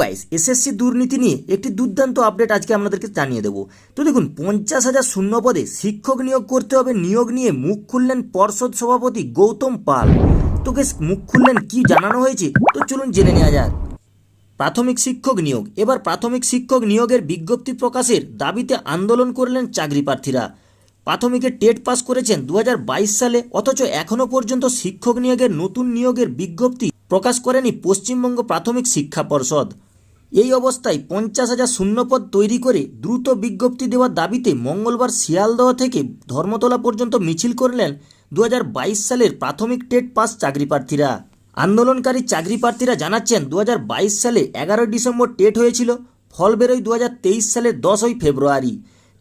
Guys SSC দুর্নীতি নিয়ে একটি দুর্দান্ত আপডেট আজকে আপনাদেরকে জানিয়ে দেবো। তো দেখুন, পঞ্চাশ হাজার শূন্য পদে শিক্ষক নিয়োগ করতে হবে। নিয়োগ নিয়ে মুখ খুললেন পর্ষদ সভাপতি গৌতম পাল। তোকে মুখ খুললেন কি জানানো হয়েছে? তো চলুন জেনে নেওয়া যাক। প্রাথমিক শিক্ষক নিয়োগ। এবার প্রাথমিক শিক্ষক নিয়োগের বিজ্ঞপ্তি প্রকাশের দাবিতে আন্দোলন করলেন চাকরি প্রার্থীরা। প্রাথমিকে টেট পাস করেছেন দু হাজার বাইশ সালে, অথচ এখনও পর্যন্ত শিক্ষক নিয়োগের নতুন নিয়োগের বিজ্ঞপ্তি প্রকাশ করেনি পশ্চিমবঙ্গ প্রাথমিক শিক্ষা পর্ষদ। এই অবস্থায় পঞ্চাশ হাজার শূন্যপদ তৈরি করে দ্রুত বিজ্ঞপ্তি দেওয়ার দাবিতে মঙ্গলবার শিয়ালদহ থেকে ধর্মতলা পর্যন্ত মিছিল করলেন দুহাজার বাইশ সালের প্রাথমিক টেট পাস চাকরি প্রার্থীরা। আন্দোলনকারী চাকরি প্রার্থীরা জানাচ্ছেন দু হাজার বাইশ সালে এগারোই ডিসেম্বর টেট হয়েছিল, ফল বেরোয় দু হাজার তেইশ সালের দশই ফেব্রুয়ারি।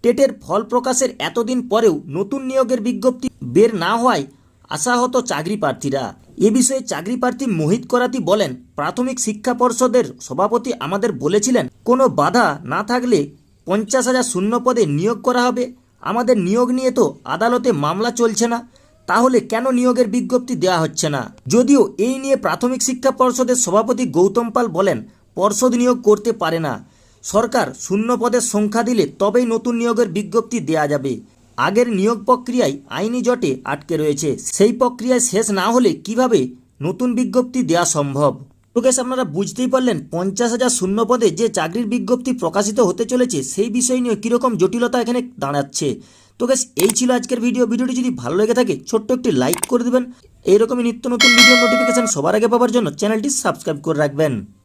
টেটের ফল প্রকাশের এতদিন পরেও নতুন নিয়োগের বিজ্ঞপ্তি বের না হওয়ায় আশাহত চাকরি প্রার্থীরা। এ বিষয়ে চাকরি প্রার্থী মোহিত করাতি বলেন, প্রাথমিক শিক্ষা পর্ষদের সভাপতি আমাদের বলেছিলেন, কোনো বাধা না থাকলে পঞ্চাশ হাজার শূন্য পদে নিয়োগ করা হবে। আমাদের নিয়োগ নিয়ে তো আদালতে মামলা চলছে না, তাহলে কেন নিয়োগের বিজ্ঞপ্তি দেওয়া হচ্ছে না? যদিও এই নিয়ে প্রাথমিক শিক্ষা পর্ষদের সভাপতি গৌতম পাল বলেন, পর্ষদ নিয়োগ করতে পারে না। সরকার শূন্য পদের সংখ্যা দিলে তবেই নতুন নিয়োগের বিজ্ঞপ্তি দেয়া যাবে। আগের নিয়োগ প্রক্রিয়ায় আইনি জটে আটকে রয়েছে। সেই প্রক্রিয়ায় শেষ না হলে কীভাবে নতুন বিজ্ঞপ্তি দেওয়া সম্ভব? গ্যাস আপনারা বুঝতেই পারলেন, পঞ্চাশ হাজার শূন্য পদে যে চাকরির বিজ্ঞপ্তি প্রকাশিত হতে চলেছে, সেই বিষয় নিয়ে কীরকম জটিলতা এখানে দাঁড়াচ্ছে। তো গ্যাস এই ছিল আজকের ভিডিও। ভিডিওটি যদি ভালো লেগে থাকে, ছোট্ট একটি লাইক করে দেবেন। এইরকমই নিত্য নতুন ভিডিও নোটিফিকেশন সবার আগে পাওয়ার জন্য চ্যানেলটি সাবস্ক্রাইব করে রাখবেন।